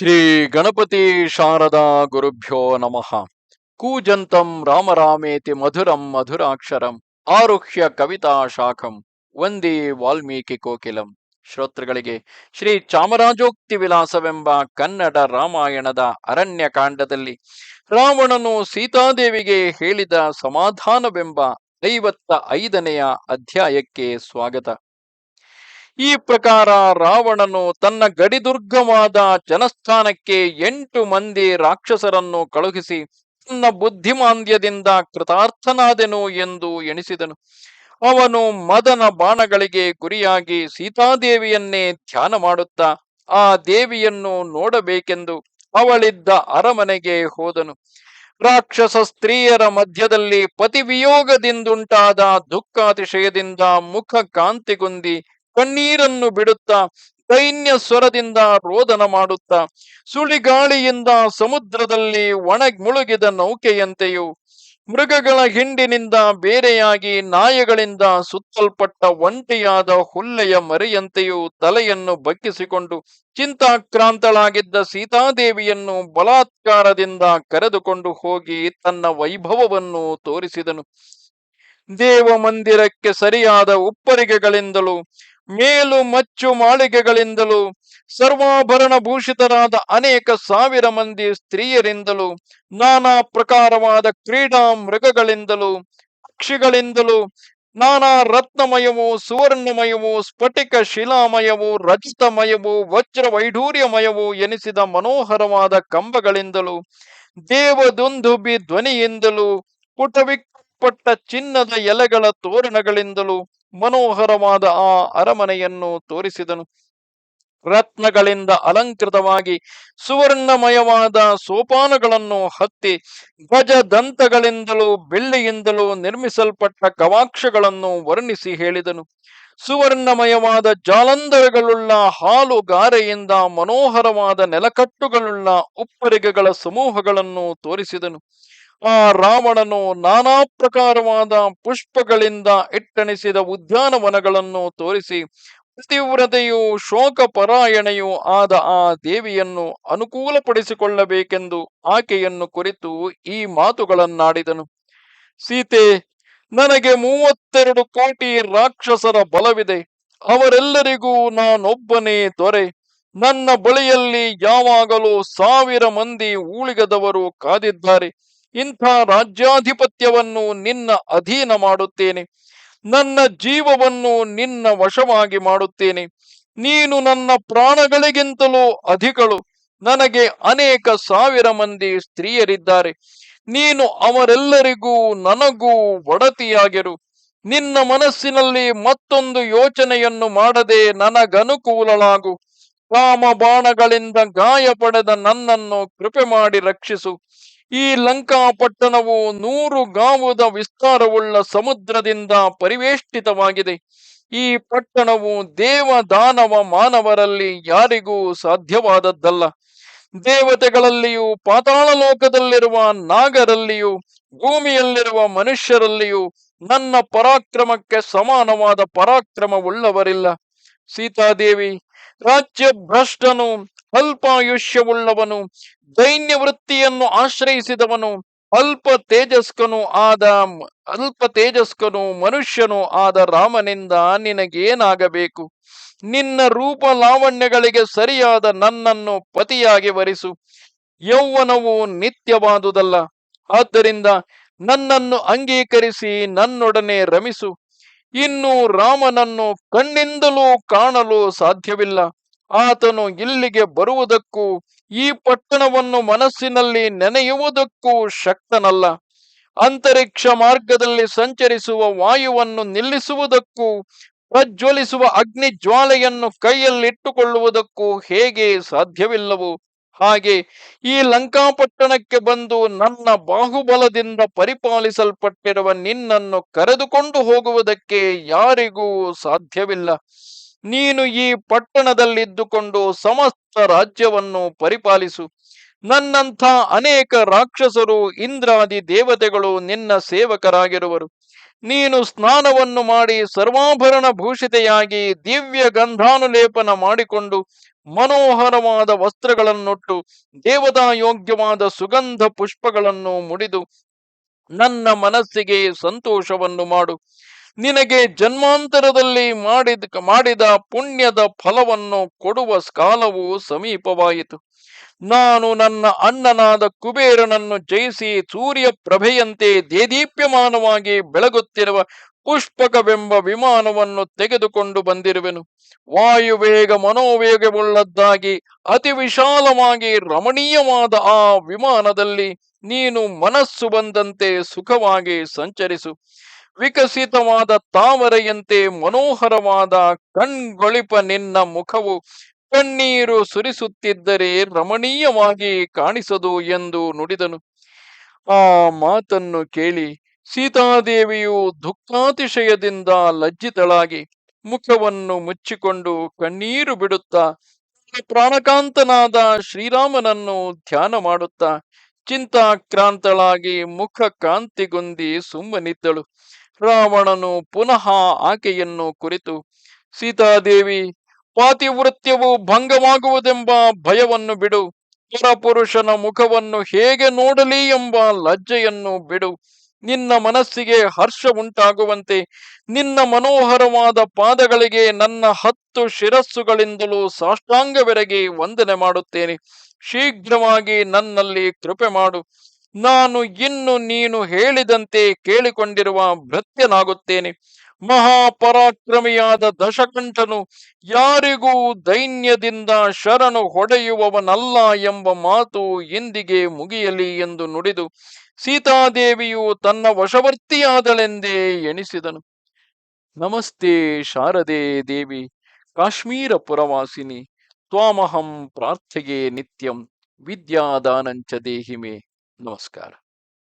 ಶ್ರೀ ಗಣಪತಿ ಶಾರದಾ ಗುರುಭ್ಯೋ ನಮಃ. ಕೂಜಂತಂ ರಾಮರಾಮೇತಿ ಮಧುರಂ ಮಧುರಾಕ್ಷರಂ ಆರುಹ್ಯ ಕವಿತಾ ಶಾಖಂ ವಂದೇ ವಾಲ್ಮೀಕಿ ಕೋಕಿಲಂ. ಶ್ರೋತೃಗಳಿಗೆ ಶ್ರೀ ಚಾಮರಾಜೋಕ್ತಿ ವಿಲಾಸವೆಂಬ ಕನ್ನಡ ರಾಮಾಯಣದ ಅರಣ್ಯಕಾಂಡದಲ್ಲಿ ರಾವಣನು ಸೀತಾದೇವಿಗೆ ಹೇಳಿದ ಸಮಾಧಾನವೆಂಬ ಐವತ್ತ ಐದನೆಯ ಅಧ್ಯಾಯಕ್ಕೆ ಸ್ವಾಗತ. ಈ ಪ್ರಕಾರ ರಾವಣನು ತನ್ನ ಗಡಿದುರ್ಗವಾದ ಜನಸ್ಥಾನಕ್ಕೆ ಎಂಟು ಮಂದಿ ರಾಕ್ಷಸರನ್ನು ಕಳುಹಿಸಿ ತನ್ನ ಬುದ್ಧಿಮಾಂದ್ಯದಿಂದ ಕೃತಾರ್ಥನಾದೆನು ಎಂದು ಎಣಿಸಿದನು. ಅವನು ಮದನ ಬಾಣಗಳಿಗೆ ಗುರಿಯಾಗಿ ಸೀತಾದೇವಿಯನ್ನೇ ಧ್ಯಾನ ಮಾಡುತ್ತಾ ಆ ದೇವಿಯನ್ನು ನೋಡಬೇಕೆಂದು ಅವಳಿದ್ದ ಅರಮನೆಗೆ ಹೋದನು. ರಾಕ್ಷಸ ಸ್ತ್ರೀಯರ ಮಧ್ಯದಲ್ಲಿ ಪತಿವಿಯೋಗದಿಂದುಂಟಾದ ದುಃಖಾತಿಶಯದಿಂದ ಮುಖ ಕಾಂತಿಗುಂದಿ ಕಣ್ಣೀರನ್ನು ಬಿಡುತ್ತಾ ದೈನ್ಯ ಸ್ವರದಿಂದ ರೋದನ ಮಾಡುತ್ತಾ ಸುಳಿಗಾಳಿಯಿಂದ ಸಮುದ್ರದಲ್ಲಿ ಒಣ ಮುಳುಗಿದ ನೌಕೆಯಂತೆಯೂ ಮೃಗಗಳ ಹಿಂಡಿನಿಂದ ಬೇರೆಯಾಗಿ ನಾಯಗಳಿಂದ ಸುತ್ತಲ್ಪಟ್ಟ ಒಂಟಿಯಾದ ಹುಲ್ಲೆಯ ಮರಿಯಂತೆಯೂ ತಲೆಯನ್ನು ಬಗ್ಗಿಸಿಕೊಂಡು ಚಿಂತಾಕ್ರಾಂತಳಾಗಿದ್ದ ಸೀತಾದೇವಿಯನ್ನು ಬಲಾತ್ಕಾರದಿಂದ ಕರೆದುಕೊಂಡು ಹೋಗಿ ತನ್ನ ವೈಭವವನ್ನು ತೋರಿಸಿದನು. ದೇವ ಮಂದಿರಕ್ಕೆ ಸರಿಯಾದ ಉಪ್ಪರಿಗೆಗಳಿಂದಲೂ ಮೇಲು ಮಚ್ಚು ಮಾಳಿಗೆಗಳಿಂದಲೂ ಸರ್ವಾಭರಣ ಭೂಷಿತರಾದ ಅನೇಕ ಸಾವಿರ ಮಂದಿ ಸ್ತ್ರೀಯರಿಂದಲೂ, ನಾನಾ ಪ್ರಕಾರವಾದ ಕ್ರೀಡಾ ಮೃಗಗಳಿಂದಲೂ, ಪಕ್ಷಿಗಳಿಂದಲೂ, ನಾನಾ ರತ್ನಮಯವು, ಸುವರ್ಣಮಯವು, ಸ್ಫಟಿಕ ಶಿಲಾಮಯವು, ರಜತಮಯವು ವಜ್ರ ವೈಢೂರ್ಯಮಯವು ಎನಿಸಿದ ಮನೋಹರವಾದ ಕಂಬಗಳಿಂದಲೂ, ದೇವದುಂದುಬಿ ಧ್ವನಿಯಿಂದಲೂ ಪುಟವಿಕ್ಕಪಟ್ಟ ಚಿನ್ನದ ಎಲೆಗಳ ತೋರಣಗಳಿಂದಲೂ ಮನೋಹರವಾದ ಆ ಅರಮನೆಯನ್ನು ತೋರಿಸಿದನು. ರತ್ನಗಳಿಂದ ಅಲಂಕೃತವಾಗಿ ಸುವರ್ಣಮಯವಾದ ಸೋಪಾನಗಳನ್ನು ಹತ್ತಿ ಗಜ ದಂತಗಳಿಂದಲೂ ಬೆಳ್ಳಿಯಿಂದಲೂ ನಿರ್ಮಿಸಲ್ಪಟ್ಟ ಕವಾಕ್ಷಗಳನ್ನು ವರ್ಣಿಸಿ ಹೇಳಿದನು. ಸುವರ್ಣಮಯವಾದ ಜಾಲಂಧರಗಳುಳ್ಳ ಹಾಲುಗಾರೆಯಿಂದ ಮನೋಹರವಾದ ನೆಲಕಟ್ಟುಗಳುಳ್ಳ ಉಪ್ಪರಿಗೆಗಳ ಸಮೂಹಗಳನ್ನು ತೋರಿಸಿದನು. ಆ ರಾವಣನು ನಾನಾ ಪ್ರಕಾರವಾದ ಪುಷ್ಪಗಳಿಂದ ಇಟ್ಟಣಿಸಿದ ಉದ್ಯಾನವನಗಳನ್ನು ತೋರಿಸಿ ಪತಿವ್ರತೆಯು ಶೋಕ ಪರಾಯಣೆಯೂ ಆದ ಆ ದೇವಿಯನ್ನು ಅನುಕೂಲಪಡಿಸಿಕೊಳ್ಳಬೇಕೆಂದು ಆಕೆಯನ್ನು ಕುರಿತು ಈ ಮಾತುಗಳನ್ನಾಡಿದನು. ಸೀತೆ, ನನಗೆ ಮೂವತ್ತೆರಡು ಕೋಟಿ ರಾಕ್ಷಸರ ಬಲವಿದೆ. ಅವರೆಲ್ಲರಿಗೂ ನಾನೊಬ್ಬನೇ ದೊರೆ. ನನ್ನ ಬಳಿಯಲ್ಲಿ ಯಾವಾಗಲೂ ಸಾವಿರ ಮಂದಿ ಊಳಿಗದವರು ಕಾದಿದ್ದಾರೆ. ಇಂಥ ರಾಜ್ಯಾಧಿಪತ್ಯವನ್ನು ನಿನ್ನ ಅಧೀನ ಮಾಡುತ್ತೇನೆ. ನನ್ನ ಜೀವವನ್ನು ನಿನ್ನ ವಶವಾಗಿ ಮಾಡುತ್ತೇನೆ. ನೀನು ನನ್ನ ಪ್ರಾಣಗಳಿಗಿಂತಲೂ ಅಧಿಕಳು. ನನಗೆ ಅನೇಕ ಸಾವಿರ ಮಂದಿ ಸ್ತ್ರೀಯರಿದ್ದಾರೆ. ನೀನು ಅವರೆಲ್ಲರಿಗೂ ನನಗೂ ಒಡತಿಯಾಗಿರು. ನಿನ್ನ ಮನಸ್ಸಿನಲ್ಲಿ ಮತ್ತೊಂದು ಯೋಚನೆಯನ್ನು ಮಾಡದೆ ನನಗನುಕೂಲಳಾಗು. ಕಾಮ ಬಾಣಗಳಿಂದ ಗಾಯ ಪಡೆದ ನನ್ನನ್ನು ಕೃಪೆ ಮಾಡಿ ರಕ್ಷಿಸು. ಈ ಲಂಕಾಪಟ್ಟಣವು ನೂರು ಗಾವುದ ವಿಸ್ತಾರವುಳ್ಳ ಸಮುದ್ರದಿಂದ ಪರಿವೇಷ್ಟಿತವಾಗಿದೆ. ಈ ಪಟ್ಟಣವು ದೇವ ದಾನವ ಮಾನವರಲ್ಲಿ ಯಾರಿಗೂ ಸಾಧ್ಯವಾದದ್ದಲ್ಲ. ದೇವತೆಗಳಲ್ಲಿಯೂ, ಪಾತಾಳ ಲೋಕದಲ್ಲಿರುವ ನಾಗರಲ್ಲಿಯೂ, ಭೂಮಿಯಲ್ಲಿರುವ ಮನುಷ್ಯರಲ್ಲಿಯೂ ನನ್ನ ಪರಾಕ್ರಮಕ್ಕೆ ಸಮಾನವಾದ ಪರಾಕ್ರಮವುಳ್ಳವರಿಲ್ಲ. ಸೀತಾದೇವಿ ರಾಜ್ಯ ಭ್ರಷ್ಟನು ಅಲ್ಪಾಯುಷ್ಯವುಳ್ಳವನು ದೈನ್ಯ ವೃತ್ತಿಯನ್ನು ಆಶ್ರಯಿಸಿದವನು, ಅಲ್ಪ ತೇಜಸ್ಕನು ಆದ ಅಲ್ಪ ತೇಜಸ್ಕನು ಮನುಷ್ಯನು ಆದ ರಾಮನಿಂದ ನಿನಗೇನಾಗಬೇಕು? ನಿನ್ನ ರೂಪ ಲಾವಣ್ಯಗಳಿಗೆ ಸರಿಯಾದ ನನ್ನನ್ನು ಪತಿಯಾಗಿ ವರಿಸು. ಯೌವನವು ನಿತ್ಯವಾದುದಲ್ಲ. ಆದ್ದರಿಂದ ನನ್ನನ್ನು ಅಂಗೀಕರಿಸಿ ನನ್ನೊಡನೆ ರಮಿಸು. ಇನ್ನು ರಾಮನನ್ನು ಕಣ್ಣಿಂದಲೂ ಕಾಣಲು ಸಾಧ್ಯವಿಲ್ಲ. ಆತನು ಇಲ್ಲಿಗೆ ಬರುವುದಕ್ಕೂ, ಈ ಪಟ್ಟಣವನ್ನು ಮನಸ್ಸಿನಲ್ಲಿ ನೆನೆಯುವುದಕ್ಕೂ ಶಕ್ತನಲ್ಲ. ಅಂತರಿಕ್ಷ ಮಾರ್ಗದಲ್ಲಿ ಸಂಚರಿಸುವ ವಾಯುವನ್ನು ನಿಲ್ಲಿಸುವುದಕ್ಕೂ, ಪ್ರಜ್ವಲಿಸುವ ಅಗ್ನಿ ಜ್ವಾಲೆಯನ್ನು ಕೈಯಲ್ಲಿಟ್ಟುಕೊಳ್ಳುವುದಕ್ಕೂ ಹೇಗೆ ಸಾಧ್ಯವಿಲ್ಲವು. ಹಾಗೆ ಈ ಲಂಕಾಪಟ್ಟಣಕ್ಕೆ ಬಂದು ನನ್ನ ಬಾಹುಬಲದಿಂದ ಪರಿಪಾಲಿಸಲ್ಪಟ್ಟಿರುವ ನಿನ್ನನ್ನು ಕರೆದುಕೊಂಡು ಹೋಗುವುದಕ್ಕೆ ಯಾರಿಗೂ ಸಾಧ್ಯವಿಲ್ಲ. ನೀನು ಈ ಪಟ್ಟಣದಲ್ಲಿದ್ದುಕೊಂಡು ಸಮಸ್ತ ರಾಜ್ಯವನ್ನು ಪರಿಪಾಲಿಸು. ನನ್ನಂಥ ಅನೇಕ ರಾಕ್ಷಸರು, ಇಂದ್ರಾದಿ ದೇವತೆಗಳು ನಿನ್ನ ಸೇವಕರಾಗಿರುವರು. ನೀನು ಸ್ನಾನವನ್ನು ಮಾಡಿ ಸರ್ವಾಭರಣ ಭೂಷಿತೆಯಾಗಿ ದಿವ್ಯ ಗಂಧಾನುಲೇಪನ ಮಾಡಿಕೊಂಡು ಮನೋಹರವಾದ ವಸ್ತ್ರಗಳನ್ನುಟ್ಟು ದೇವತಾ ಯೋಗ್ಯವಾದ ಸುಗಂಧ ಪುಷ್ಪಗಳನ್ನು ಮುಡಿದು ನನ್ನ ಮನಸ್ಸಿಗೆ ಸಂತೋಷವನ್ನು ಮಾಡು. ನಿನಗೆ ಜನ್ಮಾಂತರದಲ್ಲಿ ಮಾಡಿದ ಮಾಡಿದ ಪುಣ್ಯದ ಫಲವನ್ನು ಕೊಡುವ ಕಾಲವು ಸಮೀಪವಾಯಿತು. ನಾನು ನನ್ನ ಅಣ್ಣನಾದ ಕುಬೇರನನ್ನು ಜಯಿಸಿ ಸೂರ್ಯ ಪ್ರಭೆಯಂತೆ ದೇದೀಪ್ಯಮಾನವಾಗಿ ಬೆಳಗುತ್ತಿರುವ ಪುಷ್ಪಕವೆಂಬ ವಿಮಾನವನ್ನು ತೆಗೆದುಕೊಂಡು ಬಂದಿರುವೆನು. ವಾಯುವೇಗ ಮನೋವೇಗವುಳ್ಳದ್ದಾಗಿ, ಅತಿ ವಿಶಾಲವಾಗಿ ರಮಣೀಯವಾದ ಆ ವಿಮಾನದಲ್ಲಿ ನೀನು ಮನಸ್ಸು ಬಂದಂತೆ ಸುಖವಾಗಿ ಸಂಚರಿಸು. ವಿಕಸಿತವಾದ ತಾವರೆಯಂತೆ ಮನೋಹರವಾದ ಕಣ್ಗೊಳಿಪ ನಿನ್ನ ಮುಖವು ಕಣ್ಣೀರು ಸುರಿಸುತ್ತಿದ್ದರೆ ರಮಣೀಯವಾಗಿ ಕಾಣಿಸದು ಎಂದು ನುಡಿದನು. ಆ ಮಾತನ್ನು ಕೇಳಿ ಸೀತಾದೇವಿಯು ದುಃಖಾತಿಶಯದಿಂದ ಲಜ್ಜಿತಳಾಗಿ ಮುಖವನ್ನು ಮುಚ್ಚಿಕೊಂಡು ಕಣ್ಣೀರು ಬಿಡುತ್ತಾ ಪ್ರಾಣಕಾಂತನಾದ ಶ್ರೀರಾಮನನ್ನು ಧ್ಯಾನ ಮಾಡುತ್ತಾ ಚಿಂತಾಕ್ರಾಂತಳಾಗಿ ಮುಖ ಕಾಂತಿಗೊಂದಿ ಸುಮ್ಮನಿದ್ದಳು. ರಾವಣನು ಪುನಃ ಆಕೆಯನ್ನು ಕುರಿತು, ಸೀತಾದೇವಿ, ಪಾತಿವೃತ್ಯವು ಭಂಗವಾಗುವುದೆಂಬ ಭಯವನ್ನು ಬಿಡು. ಪರಪುರುಷನ ಮುಖವನ್ನು ಹೇಗೆ ನೋಡಲಿ ಎಂಬ ಲಜ್ಜೆಯನ್ನು ಬಿಡು. ನಿನ್ನ ಮನಸ್ಸಿಗೆ ಹರ್ಷ ಉಂಟಾಗುವಂತೆ, ನಿನ್ನ ಮನೋಹರವಾದ ಪಾದಗಳಿಗೆ ನನ್ನ ಹತ್ತು ಶಿರಸ್ಸುಗಳಿಂದಲೂ ಸಾಷ್ಟಾಂಗವೆರಗಿ ವಂದನೆ ಮಾಡುತ್ತೇನೆ. ಶೀಘ್ರವಾಗಿ ನನ್ನಲ್ಲಿ ಕೃಪೆ ಮಾಡು. ನಾನು ಇನ್ನು ನೀನು ಹೇಳಿದಂತೆ ಕೇಳಿಕೊಂಡಿರುವ ಭೃತ್ಯನಾಗುತ್ತೇನೆ. ಮಹಾಪರಾಕ್ರಮಿಯಾದ ದಶಕಂಠನು ಯಾರಿಗೂ ದೈನ್ಯದಿಂದ ಶರಣು ಹೊಡೆಯುವವನಲ್ಲ ಎಂಬ ಮಾತು ಎಂದಿಗೆ ಮುಗಿಯಲಿ ಎಂದು ನುಡಿದು ಸೀತಾದೇವಿಯು ತನ್ನ ವಶವರ್ತಿಯಾದಳೆಂದೇ ಎಣಿಸಿದನು. ನಮಸ್ತೆ ಶಾರದೆ ದೇವಿ ಕಾಶ್ಮೀರ ಪುರವಾಸಿನಿ ತ್ವಾಮಹಂ ಪ್ರಾರ್ಥೆಯೇ ನಿತ್ಯಂ, ವಿದ್ಯಾದಾನಂಚ ದೇಹಿಮೆ. Nossa, cara.